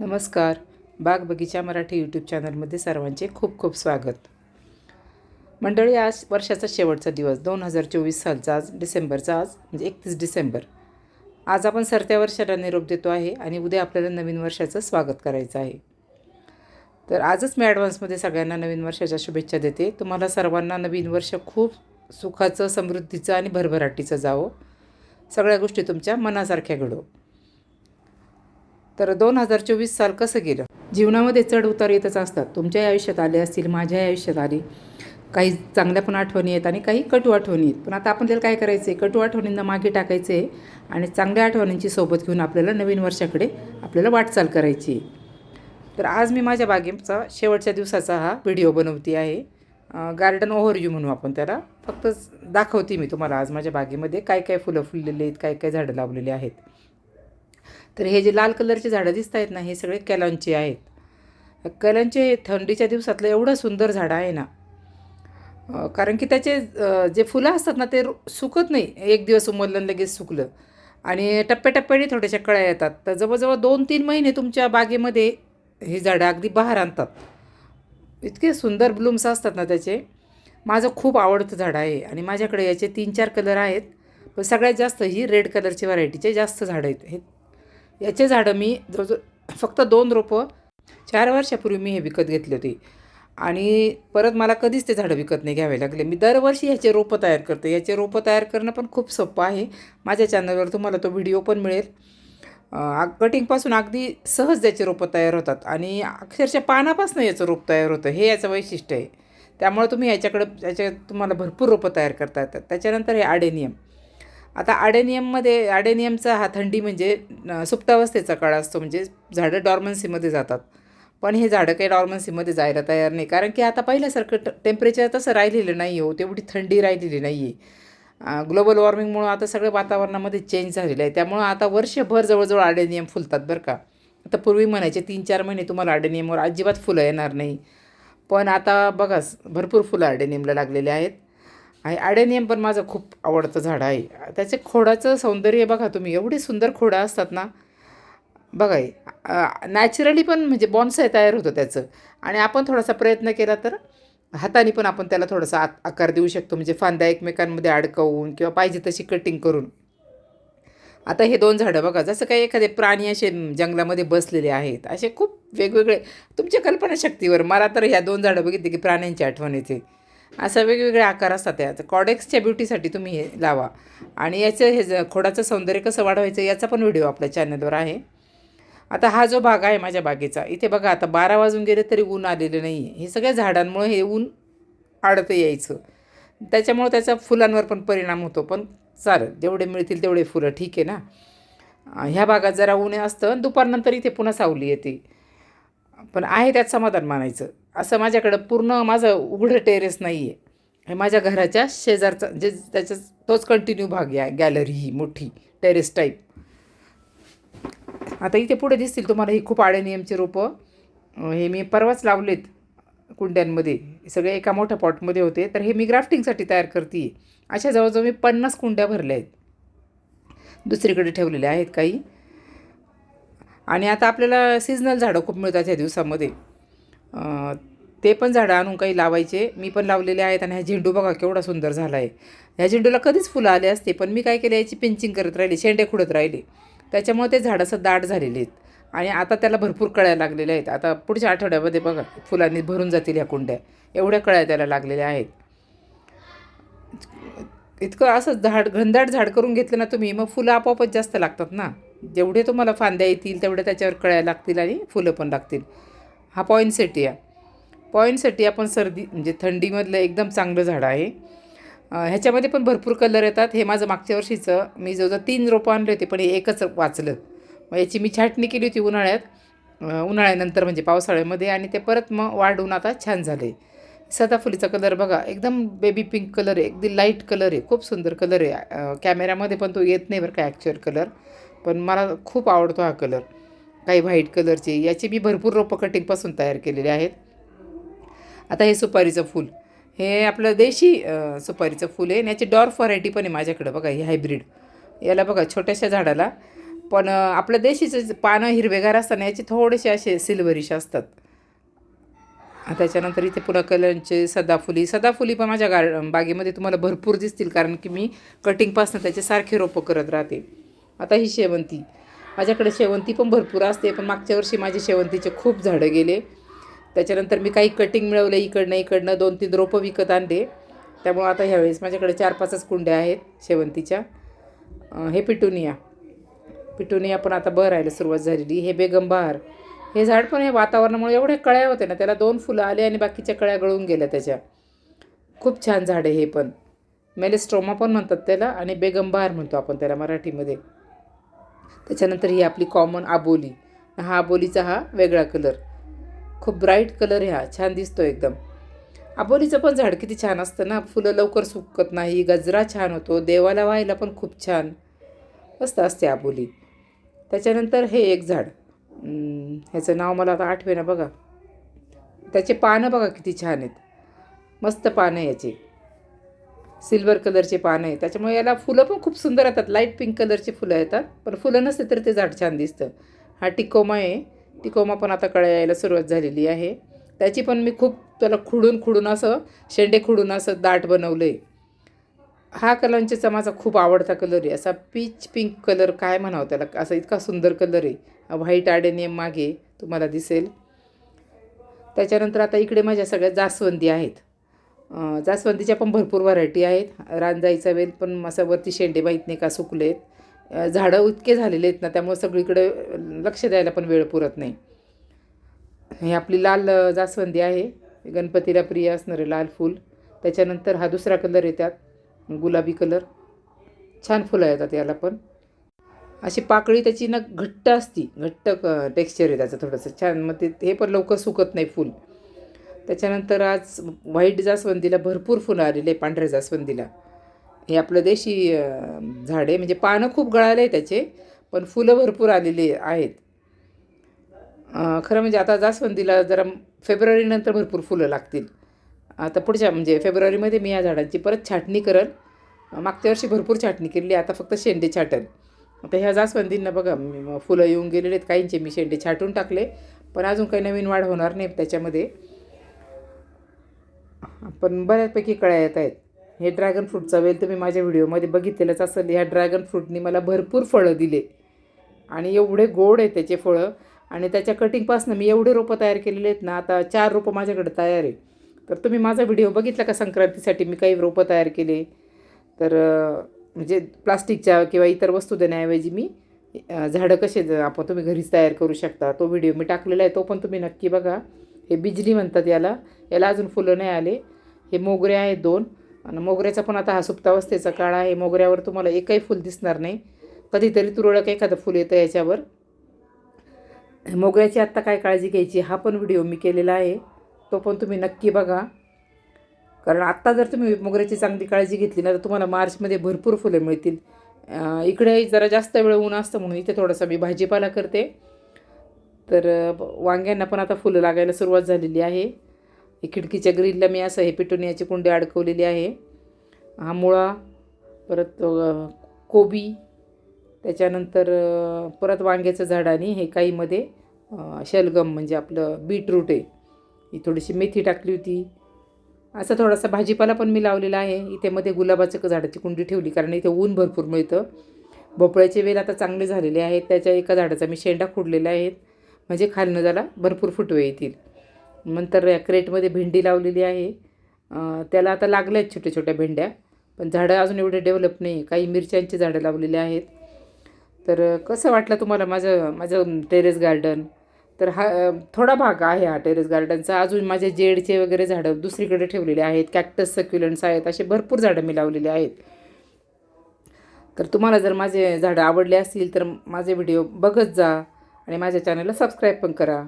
नमस्कार. बाग बगीचा मराठी यूट्यूब चॅनलमध्ये सर्वांचे खूप खूप स्वागत. मंडळी आज वर्षाचा शेवटचा दिवस. दोन हजार चोवीस सालचा आज डिसेंबरचा आज म्हणजे एकतीस डिसेंबर. आज आपण सरत्या वर्षाला निरोप देतो आहे आणि उद्या आपल्याला नवीन वर्षाचं स्वागत करायचं आहे. तर आजच मी ॲडव्हान्समध्ये सगळ्यांना नवीन वर्षाच्या शुभेच्छा देते. तुम्हाला सर्वांना नवीन वर्ष खूप सुखाचं समृद्धीचं आणि भरभराटीचं जावं. सगळ्या गोष्टी तुमच्या मनासारख्या घडो. तर दोन हजार चोवीस साल कसं गेलं? जीवनामध्ये चढ उतार येतच असतात. तुमच्याही आयुष्यात आले असतील माझ्याही आयुष्यात आले. काही चांगल्या पण आठवणी आहेत आणि काही कटू आठवणी आहेत. पण आता आपण त्याला काय करायचं आहे कटू आठवणींना मागे टाकायचं आहे आणि चांगल्या आठवणींची सोबत घेऊन आपल्याला नवीन वर्षाकडे आपल्याला वाटचाल करायची आहे. तर आज मी माझ्या बागेचा शेवटच्या दिवसाचा हा व्हिडिओ बनवते आहे. गार्डन ओव्हरव्ह्यू म्हणू आपण त्याला. फक्त दाखवते मी तुम्हाला आज माझ्या बागेमध्ये काय काय फुलं फुललेली आहेत काय काय झाडं लावलेली आहेत. तर हे जे लाल कलरचे झाडं दिसत आहेत ना हे सगळे कॅलॉनचे आहेत. कॅलॉनचे थंडीच्या दिवसातलं एवढं सुंदर झाडं आहे ना. कारण की त्याचे जे फुलं असतात ना ते सुकत नाही. एक दिवस उमललं लगेच सुकलं. आणि टप्प्याटप्प्याने थोड्याशा कळ्या येतात. तर जवळजवळ दोन तीन महिने तुमच्या बागेमध्ये ही झाडं अगदी बहार आणतात. इतके सुंदर ब्लूम्स असतात ना त्याचे. माझं खूप आवडतं झाड आहे. आणि माझ्याकडे याचे तीन चार कलर आहेत. पण सगळ्यात जास्त ही रेड कलरची व्हरायटीचे जास्त झाडं आहेत. हे याचे झाडं मी जवळजवळ फक्त दोन रोपं चार वर्षापूर्वी मी हे विकत घेतली होती. आणि परत मला कधीच ते झाडं विकत नाही घ्यावे लागले. मी दरवर्षी ह्याचे रोपं तयार करते. याचे रोपं तयार करणं पण खूप सोपं आहे. माझ्या चॅनलवर तुम्हाला तो व्हिडिओ पण मिळेल. कटिंगपासून अगदी सहज त्याचे रोपं तयार होतात. आणि अक्षरशः पानापासून याचं रोप तयार होतं. हे याचं वैशिष्ट्य आहे. त्यामुळे तुम्ही याच्याकडं याच्या तुम्हाला भरपूर रोपं तयार करता येतात. त्याच्यानंतर हे आडेनियम. आता आडेनियममध्ये आडेनियमचा हा थंडी म्हणजे सुप्तावस्थेचा काळ असतो. म्हणजे झाडं डॉर्मन्सीमध्ये जातात. पण हे झाडं काही डॉर्मन्सीमध्ये जायला तयार नाही. कारण की आता पहिल्यासारखं ट टेम्परेचर तसं राहिलेलं नाही हो. तेवढी थंडी राहिलेली नाही आहे ग्लोबल वॉर्मिंगमुळं आता सगळं वातावरणामध्ये चेंज झालेलं आहे. त्यामुळं आता वर्षभर जवळजवळ आडेनियम फुलतात बरं का. आता पूर्वी म्हणायचे तीन चार महिने तुम्हाला आडेनियमवर अजिबात फुलं येणार नाही. पण आता बघा भरपूर फुलं आडेनियमला लागलेले आहेत. आणि आडेनियम पण माझं खूप आवडतं झाड आहे. त्याचे खोडाचं सौंदर्य बघा तुम्ही एवढी सुंदर खोडं असतात ना. बघा नॅचरली पण म्हणजे बॉन्साय तयार होतं त्याचं. आणि आपण थोडासा प्रयत्न केला तर हाताने पण आपण त्याला थोडासा आ आकार देऊ शकतो. म्हणजे फांद्या एकमेकांमध्ये अडकवून किंवा पाहिजे तशी कटिंग करून. आता हे दोन झाडं बघा जसं काही एखादे प्राणी असे जंगलामध्ये बसलेले आहेत असे खूप वेगवेगळे. तुमच्या कल्पनाशक्तीवर मला तर ह्या दोन झाडं बघितली की प्राण्यांची आठवण येते. असा वेगवेगळे आकार असतात त्यात कॉडेक्सच्या ब्युटीसाठी तुम्ही हे लावा. आणि याचं हे खोडाचं सौंदर्य कसं वाढवायचं याचा पण व्हिडिओ आपल्या चॅनलवर आहे. आता हा जो भाग आहे माझ्या बागेचा इथे बघा आता बारा वाजून गेले तरी ऊन आलेलं नाही आहे हे सगळ्या झाडांमुळे हे ऊन आडतं यायचं. त्याच्यामुळं त्याचा फुलांवर पण परिणाम होतो पण चालेल. जेवढे मिळतील तेवढे फुलं ठीक आहे ना. ह्या भागात जरा ऊन असतं आणि दुपारनंतर इथे पुन्हा सावली येते. पण आहे त्यात समाधान मानायचं. असं माझ्याकडं पूर्ण माझं उघडं टेरेस नाही आहे हे माझ्या घराच्या शेजारचा जे त्याच्या तोच कंटिन्यू भाग या गॅलरी ही मोठी टेरेस टाईप आता इथे पुढे दिसतील तुम्हाला ही खूप आडेनियमची रोपं. हे मी परवाच लावलेत कुंड्यांमध्ये. सगळे एका मोठ्या पॉटमध्ये होते. तर हे मी ग्राफ्टिंगसाठी तयार करते अशा जवळजवळ मी पन्नास कुंड्या भरल्या आहेत. दुसरीकडे ठेवलेल्या आहेत काही. आणि आता आपल्याला सीजनल झाडं खूप मिळतात ह्या दिवसामध्ये. ते पण झाडं आणून काही लावायचे. मी पण लावलेले आहेत आणि हा झेंडू बघा केवढा सुंदर झाला आहे ह्या झेंडूला कधीच फुलं आले असते पण मी काय केलं याची पिंचिंग करत राहिली शेंडे खुडत राहिले. त्याच्यामुळे ते झाडं असं दाट झालेले आहेत. आणि आता त्याला भरपूर कळ्या लागलेल्या आहेत. आता पुढच्या आठवड्यामध्ये बघा फुलांनी भरून जातील ह्या कुंड्या. एवढ्या कळ्या त्याला लागलेल्या आहेत. इतकं असं झाड घनदाट झाड करून घेतलं ना तुम्ही मग फुलं आपोआपच जास्त लागतात ना. जेवढे तुम्हाला फांद्या येतील तेवढे त्याच्यावर कळ्या लागतील आणि फुलं पण लागतील. हा पॉईंट सेटिया पॉईंट सेटिया पण सर्दी म्हणजे थंडीमधलं एकदम चांगलं झाड आहे. ह्याच्यामध्ये पण भरपूर कलर येतात. हे माझं मागच्या वर्षीचं मी जवळजवळ तीन रोपं आणले होते पण हे एकच वाचलं. मग याची मी छाटणी केली होती उन्हाळ्यात. उन्हाळ्यानंतर म्हणजे पावसाळ्यामध्ये आणि ते परत मग वाढून आता छान झाले सदाफुलीचा कलर बघा. एकदम बेबी पिंक कलर आहे. अगदी लाइट कलर आहे. खूप सुंदर कलर आहे. कॅमेऱ्यामध्ये पण तो येत नाही बरं का ॲक्च्युअल कलर पण मला खूप आवडतो हा कलर काही व्हाईट कलरचे याची मी भरपूर रोपं कटिंगपासून तयार केलेले आहेत. आता हे सुपारीचं फूल. हे आपलं देशी सुपारीचं फूल आहे. आणि याची डॉर्फ व्हरायटी पण आहे माझ्याकडं. बघा ही हायब्रिड याला बघा छोट्याशा झाडाला. पण आपलं आपल्या देशीचे पानं हिरवेगार असताना याचे थोडेसे असे सिल्वरिश असतात. त्याच्यानंतर इथे पुन्हा कलरचे सदाफुली. सदाफुली पण माझ्या गार बागेमध्ये तुम्हाला भरपूर दिसतील कारण की मी कटिंगपासून त्याचे सारखे रोपं करत राहते. आता ही शेवंती. माझ्याकडे शेवंती पण भरपूर असते पण मागच्या वर्षी माझे शेवंतीचे खूप झाडं गेले. त्याच्यानंतर मी काही कटिंग मिळवले इकडनं इकडनं दोन तीन रोपं विकत आणले. त्यामुळं आता ह्यावेळेस माझ्याकडे चार पाचच कुंड्या आहेत शेवंतीच्या. हे पिटुनिया. पिटुनिया पण आता बहरायला सुरुवात झालेली. हे बेगमबहार हे झाड पण हे वातावरणामुळे एवढे कळ्या होते ना त्याला दोन फुलं आले आणि बाकीच्या कळ्या गळून गेल्या त्याच्या. खूप छान झाड आहे हे पण. मेलेस्ट्रोमा पण म्हणतात त्याला आणि बेगमबहार म्हणतो आपण त्याला मराठीमध्ये. त्याच्यानंतर ही आपली कॉमन आबोली. हा आबोलीचा हा वेगळा कलर. खूप ब्राईट कलर आहे हा छान दिसतो एकदम. आबोलीचं पण झाड किती छान असतं ना फुलं लवकर सुकत नाही गजरा छान होतो देवाला व्हायला पण खूप छान. मस्त असते आबोली. त्याच्यानंतर हे एक झाड. ह्याचं नाव मला आता आठवे ना बघा. त्याचे पानं बघा किती छान आहेत. मस्त पानं याचे. सिल्वर कलरचे पानं आहे त्याच्यामुळे याला फुलं पण खूप सुंदर येतात. लाइट पिंक कलरची फुलं येतात. पण फुलं नसते तर ते झाड छान दिसतं. हा टिकोमा आहे. टिकोमा पण आता कळ्या यायला सुरुवात झालेली आहे. त्याची पण मी खूप त्याला खुडून खुडून असं शेंडे खुडून असं दाट बनवलं आहे हा कलरचा माझा खूप आवडता कलर आहे. असा पीच पिंक कलर काय म्हणावं त्याला? असा इतका सुंदर कलर आहे. व्हाईट आडेनियम मागे तुम्हाला दिसेल. त्याच्यानंतर आता इकडे माझ्या सगळ्या जास्वंदी आहेत. जास्वंदीच्या पण भरपूर व्हरायटी आहेत. रांजाईचा वेल पण असं वरती शेंडे माहीत नाही का सुकले आहेत झाडं इतके झालेले आहेत ना त्यामुळे सगळीकडे लक्ष द्यायला पण वेळ पुरत नाही. ही आपली लाल जास्वंदी आहे. गणपतीला प्रिय असणारे लाल फूल. त्याच्यानंतर हा दुसरा कलर येतात गुलाबी कलर. छान फुलं येतात याला पण. अशी पाकळी त्याची ना घट्ट असती घट्ट टेक्स्चर आहे त्याचं थोडंसं. छान मग ते हे पण लवकर सुकत नाही फूल. त्याच्यानंतर आज व्हाईट जास्वंदीला भरपूर फुलं आलेले आहे पांढऱ्या जास्वंदीला. हे आपलं देशी झाडे झाड आहे. म्हणजे पानं खूप गळाले आहे त्याचे पण फुलं भरपूर आलेली आहेत. खरं म्हणजे आता जास्वंदीला जरा फेब्रुवारीनंतर भरपूर फुलं लागतील. आता पुढच्या म्हणजे फेब्रुवारीमध्ये मी या झाडांची परत छाटणी करल. मागच्या वर्षी भरपूर छाटणी केलेली आता फक्त शेंडे छाटेल. आता ह्या जास्वंदींना बघा फुलं येऊन गेलेले आहेत काहींचे मी शेंडे छाटून टाकले पण अजून काही नवीन वाढ होणार नाही त्याच्यामध्ये. पण बऱ्याचपैकी कळ्या येत आहेत. हे ड्रॅगन फ्रूटचा वेल तुम्ही माझ्या व्हिडिओमध्ये बघितलेलंच असेल ह्या ड्रॅगन फ्रूटनी मला भरपूर फळं दिले. आणि एवढे गोड आहे त्याचे फळं. आणि त्याच्या कटिंगपासून मी एवढे रोपं तयार केलेले आहेत ना आता चार रोपं माझ्याकडे तयार आहे तर तुम्ही माझा व्हिडिओ बघितला का संक्रांतीसाठी? मी काही रोपं तयार केले. तर म्हणजे प्लास्टिकच्या किंवा इतर वस्तू देण्याऐवजी मी झाडं कसे आपण तुम्ही घरीच तयार करू शकता. तो व्हिडिओ मी टाकलेला आहे तो पण तुम्ही नक्की बघा. हे बिजली म्हणतात याला. याला अजून फुलं नाही आले. हे मोगरे आहेत दोन. आणि मोगऱ्याचा पण आता हा सुप्तावस्थेचा काळ आहे. मोगऱ्यावर तुम्हाला एकही फुल दिसणार नाही. कधीतरी तुरळक एखादं फुल येतं याच्यावर. मोगऱ्याची आत्ता काय काळजी घ्यायची हा पण व्हिडिओ मी केलेला आहे. तो पण तुम्ही नक्की बघा. कारण आत्ता जर तुम्ही मोगऱ्याची चांगली काळजी घेतली ना तर तुम्हाला मार्चमध्ये भरपूर फुलं मिळतील. इकडे जरा जास्त वेळ ऊन असतं म्हणून इथे थोडासा मी भाजीपाला करते. तर वांग्यांना पण आता फुलं लागायला सुरुवात झालेली आहे. हे खिडकीच्या ग्रिलला मी असं हे पिटोनियाची कुंडी अडकवलेली आहे. हा मुळा परत कोबी त्याच्यानंतर परत वांग्याचं झाड आणि हे काहीमध्ये शलगम म्हणजे आपलं बीटरूट आहे. ही थोडीशी मेथी टाकली होती. असं थोडासा भाजीपाला पण मी लावलेला आहे. इथे मध्ये गुलाबाचं क- झाडाची कुंडी ठेवली कारण इथे ऊन भरपूर मिळतं. भोपळ्याचे वेल आता चांगले झालेले आहेत. त्याच्या एका झाडाचा मी शेंडा खोडलेला आहेत म्हणजे खालनं त्याला भरपूर फुटवे येतील. नंतर या क्रेटमध्ये भेंडी लावलेली आहे. त्याला आता लागल्या आहेत छोट्या छोट्या भेंड्या. पण झाडं अजून एवढे डेव्हलप नाही काही मिरच्यांची झाडं लावलेली आहेत. तर कसं वाटलं तुम्हाला माझं माझं टेरेस गार्डन? तर हा थोडा भाग आहे हा टेरेस गार्डनचा अजून माझे जेडचे वगैरे झाडं दुसरीकडे ठेवलेले आहेत. कॅक्टस सक्युलंट्स आहेत. असे भरपूर झाडं मी लावलेली आहेत. तर तुम्हाला जर माझे झाडं आवडले असतील तर माझे व्हिडिओ बघत जा आणि माझ्या चॅनलला सबस्क्राईब पण करा.